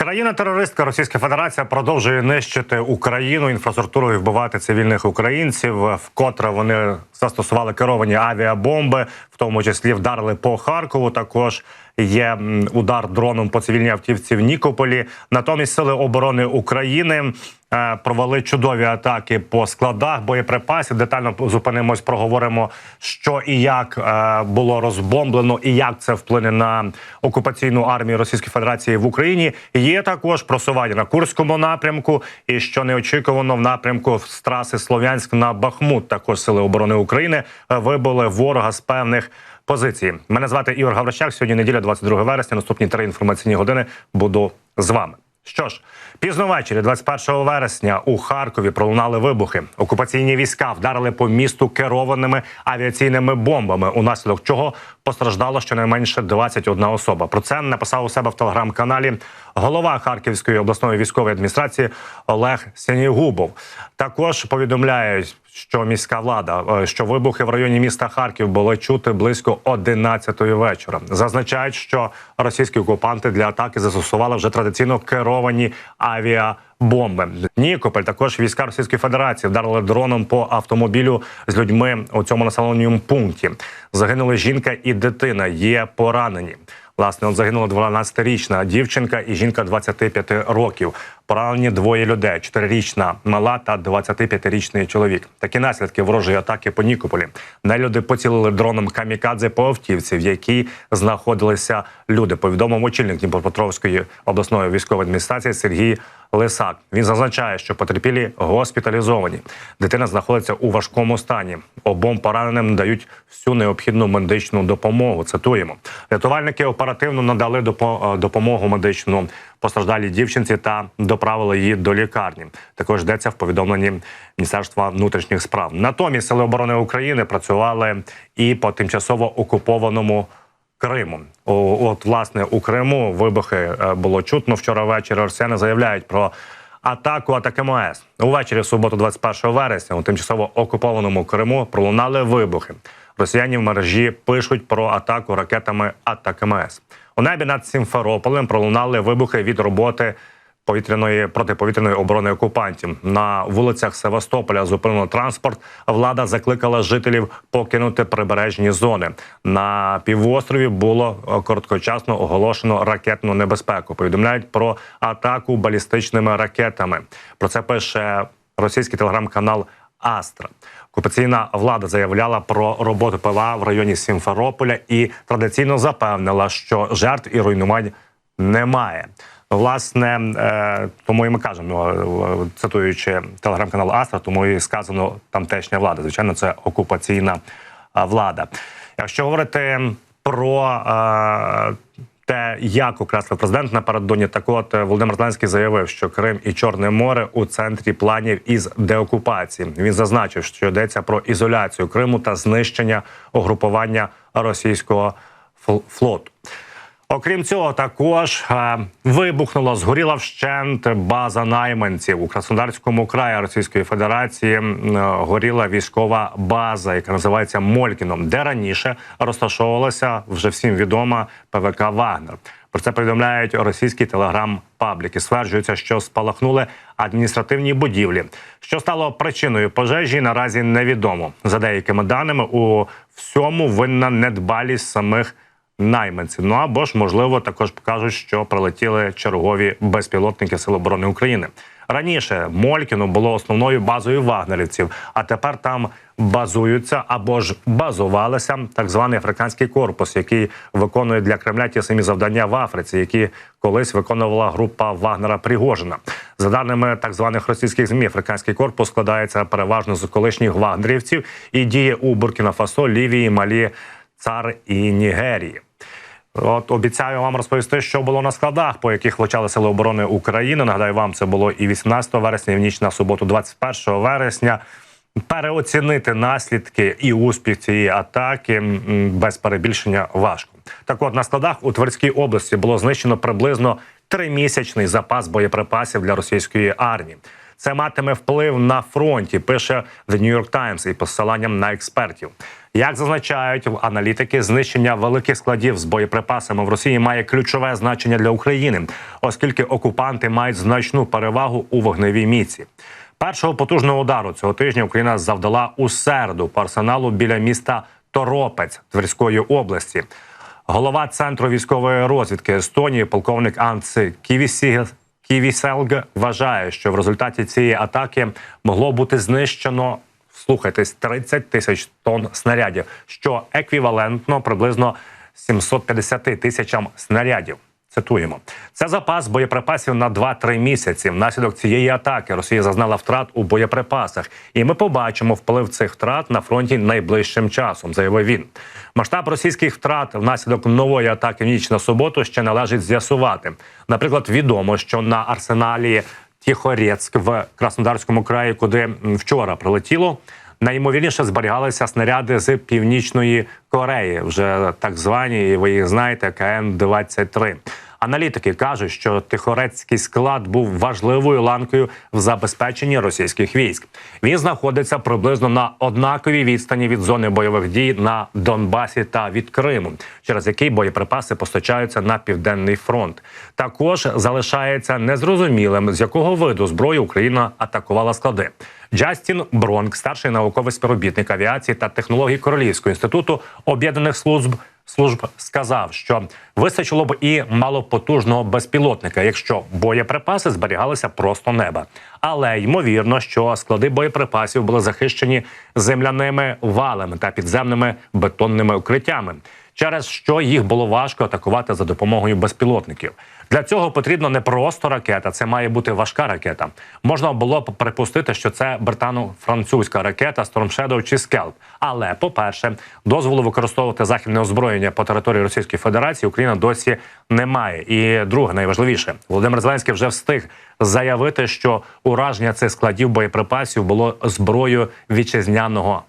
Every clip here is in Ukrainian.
Країна-терористка Російська Федерація продовжує нищити Україну інфраструктуру вбивати цивільних українців. Вкотре вони застосували керовані авіабомби, в тому числі вдарили по Харкову. Також є удар дроном по цивільній автівці в Нікополі. Натомість сили оборони України е, провели чудові атаки по складах боєприпасів. Детально зупинимось, проговоримо, що і як е, було розбомблено, і як це вплине на окупаційну армію Російської Федерації в Україні. Є також просування на Курському напрямку, і що неочікувано в напрямку з траси Слов'янськ на Бахмут. Також сили оборони України е, вибили ворога з певних. Позиції мене звати Ігор Гаврощак. Сьогодні неділя, 22 вересня. Наступні три інформаційні години буду з вами. Що ж, пізно ввечері, 21 вересня, у Харкові пролунали вибухи. Окупаційні війська вдарили по місту керованими авіаційними бомбами, унаслідок чого постраждало щонайменше 21 особа. Про це написав у себе в телеграм-каналі голова Харківської обласної військової адміністрації Олег Сенігубов. Також повідомляють, що міська влада, е, що вибухи в районі міста Харків були чути близько 11-ї вечора. Зазначають, що російські окупанти для атаки застосували вже традиційно керовані авіабомби. Нікополь також війська Російської Федерації вдарили дроном по автомобілю з людьми у цьому населеному пункті. Загинули жінка і дитина. Є поранені. Власне, от загинула 12-річна дівчинка і жінка 25 років. Поранені двоє людей: 4-річна мала та 25-річний чоловік. Такі наслідки ворожої атаки по Нікополі. Нелюди поцілили дроном камікадзе по автівці, в якій знаходилися люди. Повідомив очільник Дніпропетровської обласної військової адміністрації Сергій Лисак. Він зазначає, що потерпілі госпіталізовані. Дитина знаходиться у важкому стані. Обом пораненим дають всю необхідну медичну допомогу. Цитуємо, рятувальники оперативно надали е, допомогу медичну постраждалій дівчинці та доправили її до лікарні. Також йдеться в повідомленні Міністерства внутрішніх справ. Натомість сили оборони України працювали і по тимчасово окупованому. Криму, О, от власне у Криму вибухи е, було чутно вчора ввечері. Росіяни заявляють про атаку атаки АТКМС. Увечері в суботу, 21 вересня, у тимчасово окупованому Криму пролунали вибухи. Росіяни в мережі пишуть про атаку ракетами АТКМС. У небі над Сімферополем пролунали вибухи від роботи повітряної протиповітряної оборони окупантів на вулицях Севастополя зупинено транспорт. Влада закликала жителів покинути прибережні зони. На півострові було е, короткочасно оголошено ракетну небезпеку. Повідомляють про атаку балістичними ракетами. Про це пише російський телеграм-канал Астра. Окупаційна влада заявляла про роботу ПВА в районі Сімферополя і традиційно запевнила, що жертв і руйнувань немає. Власне, е, тому і ми кажемо, е, цитуючи телеграм-канал Астра, тому і сказано тамтешня влада. Звичайно, це окупаційна е, влада. Якщо говорити про е, те, як окреслив президент напередодні, так от е, Володимир Зеленський заявив, що Крим і Чорне море у центрі планів із деокупації. Він зазначив, що йдеться про ізоляцію Криму та знищення угрупування російського флоту. Окрім цього, також е, вибухнула, згоріла вщент база найманців у Краснодарському краї Російської Федерації. е, Горіла військова база, яка називається Молькіном, де раніше розташовувалася вже всім відома ПВК Вагнер. Про це повідомляють російські телеграм-пабліки. Стверджується, що спалахнули адміністративні будівлі. Що стало причиною пожежі, наразі невідомо. За деякими даними, у всьому винна недбалість самих найманців. Ну або ж можливо також покажуть, що прилетіли чергові безпілотники Сил оборони України. Раніше Молькіно було основною базою вагнерівців, а тепер там базуються або ж базувалися так званий африканський корпус, який виконує для Кремля ті самі завдання в Африці, які колись виконувала група Вагнера Пригожина. За даними так званих російських змі, африканський корпус складається переважно з колишніх вагнерівців і діє у Буркіна-Фасо, Лівії, Малі, Цар і Нігерії. От обіцяю вам розповісти, що було на складах, по яких влучали сили оборони України. Нагадаю, вам це було і 18 вересня, і в ніч на суботу, 21 вересня. Переоцінити наслідки і успіх цієї атаки без перебільшення важко. Так, от на складах у Тверській області було знищено приблизно тримісячний запас боєприпасів для російської армії. Це матиме вплив на фронті. Пише The New York Times і посиланням на експертів. Як зазначають аналітики, знищення великих складів з боєприпасами в Росії має ключове значення для України, оскільки окупанти мають значну перевагу у вогневій міці. Першого потужного удару цього тижня Україна завдала у середу по арсеналу біля міста Торопець Тверської області. Голова центру військової розвідки Естонії, полковник Анци Ківісі Ківіселг вважає, що в результаті цієї атаки могло бути знищено. Слухайтесь, 30 тисяч тонн снарядів, що еквівалентно приблизно 750 тисячам снарядів. Цитуємо, це запас боєприпасів на 2-3 місяці. Внаслідок цієї атаки Росія зазнала втрат у боєприпасах, і ми побачимо вплив цих втрат на фронті найближчим часом. Заявив він. Масштаб російських втрат внаслідок нової атаки в ніч на суботу ще належить з'ясувати. Наприклад, відомо, що на арсеналі Тихорецьк в Краснодарському краї, куди вчора прилетіло. Найімовірніше зберігалися снаряди з північної Кореї, вже так звані, ви їх знаєте, КН 23 Аналітики кажуть, що тихорецький склад був важливою ланкою в забезпеченні російських військ. Він знаходиться приблизно на однаковій відстані від зони бойових дій на Донбасі та від Криму, через який боєприпаси постачаються на південний фронт. Також залишається незрозумілим, з якого виду зброї Україна атакувала склади. Джастін Бронк, старший науковий співробітник авіації та технологій Королівського інституту об'єднаних служб служб, сказав, що вистачило б і малопотужного безпілотника, якщо боєприпаси зберігалися просто неба. Але ймовірно, що склади боєприпасів були захищені земляними валами та підземними бетонними укриттями, через що їх було важко атакувати за допомогою безпілотників. Для цього потрібна не просто ракета, це має бути важка ракета. Можна було б припустити, що це британо-французька ракета Storm Shadow чи Скелп. Але, по-перше, дозволу використовувати західне озброєння по території Російської Федерації Україна досі не має. І друге, найважливіше, Володимир Зеленський вже встиг заявити, що ураження цих складів боєприпасів було зброєю вітчизняного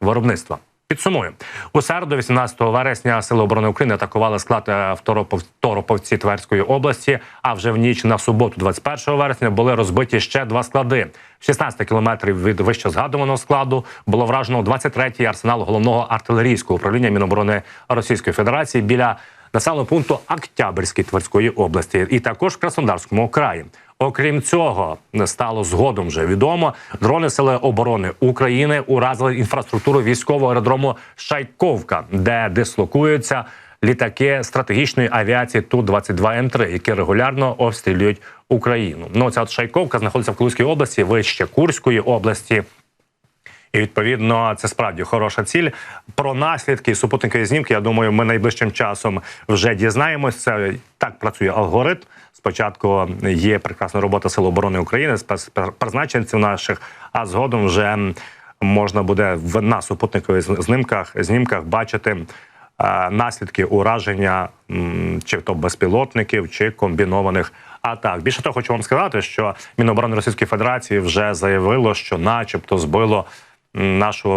виробництва. Підсумую у середу, 18 вересня, сили оборони України атакували склад е, в Торопов- Тороповці Тверської області. А вже в ніч на суботу, 21 вересня, були розбиті ще два склади. 16 кілометрів від вище згадуваного складу було вражено 23-й арсенал головного артилерійського управління Міноборони Російської Федерації біля населеного пункту Октябрьській Тверської області, і також в Краснодарському краї. Окрім цього, стало згодом вже відомо. Дрони Сили оборони України уразили інфраструктуру військового аеродрому Шайковка, де дислокуються літаки стратегічної авіації ту 22 м 3 які регулярно обстрілюють Україну. Ну ця от Шайковка знаходиться в Калузькій області, вище Курської області. І відповідно це справді хороша ціль. Про наслідки супутникові знімки. Я думаю, ми найближчим часом вже дізнаємось. Це так працює алгоритм. Спочатку є прекрасна робота Сил оборони України, спецпризначенців наших, а згодом вже можна буде в на супутникових знімках знімках бачити наслідки ураження чи то безпілотників, чи комбінованих атак. Більше того, хочу вам сказати, що Міноборони Російської Федерації вже заявило, що, начебто, збило нашу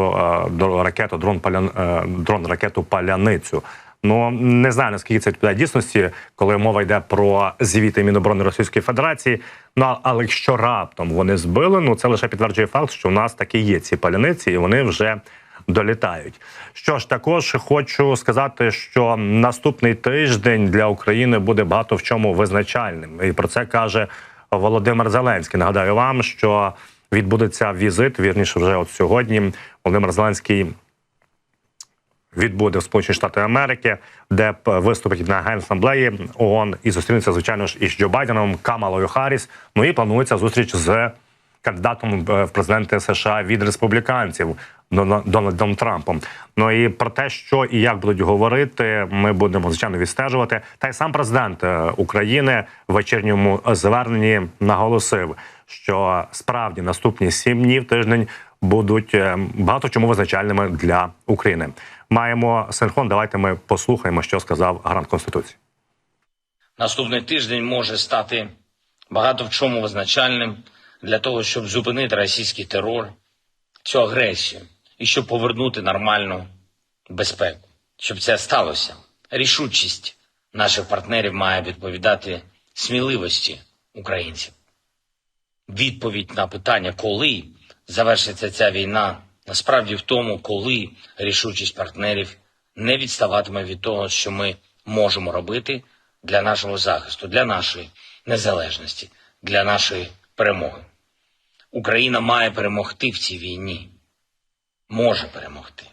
е, ракету дрон палян е, дрон ракету паляницю. Ну не знаю наскільки це відповідає дійсності, коли мова йде про звіти Міноборони Російської Федерації. Ну але якщо раптом вони збили, ну це лише підтверджує факт, що у нас такі є ці паляниці, і вони вже долітають. Що ж, також хочу сказати, що наступний тиждень для України буде багато в чому визначальним, і про це каже Володимир Зеленський. Нагадаю вам, що відбудеться візит. Вірніше, вже от сьогодні Володимир Зеленський відбуде в Сполучені Штати Америки, де виступить на генасамблеї ООН і зустрінеться, звичайно ж, із Джо Байденом, Камалою Харріс. Ну і планується зустріч з кандидатом е, в президенти США від республіканців Дона- Дональдом Трампом. Ну і про те, що і як будуть говорити, ми будемо звичайно відстежувати. Та й сам президент е, України в вечірньому зверненні наголосив, що справді наступні сім днів тиждень будуть е, багато чому визначальними для України. Маємо синхрон. Давайте ми послухаємо, що сказав гарант конституції. Наступний тиждень може стати багато в чому визначальним для того, щоб зупинити російський терор, цю агресію і щоб повернути нормальну безпеку. Щоб це сталося, рішучість наших партнерів має відповідати сміливості українців. Відповідь на питання, коли завершиться ця війна, насправді в тому, коли рішучість партнерів не відставатиме від того, що ми можемо робити для нашого захисту, для нашої незалежності, для нашої перемоги. Україна має перемогти в цій війні, може перемогти,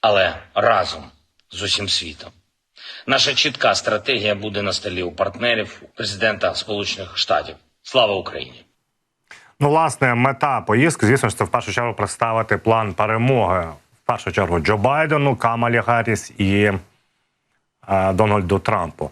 але разом з усім світом. Наша чітка стратегія буде на столі у партнерів у президента Сполучених Штатів. Слава Україні! Ну, власне, мета поїздки, звісно ж, це в першу чергу представити план перемоги. В першу чергу Джо Байдену, Камалі Гарріс і е, Дональду Трампу.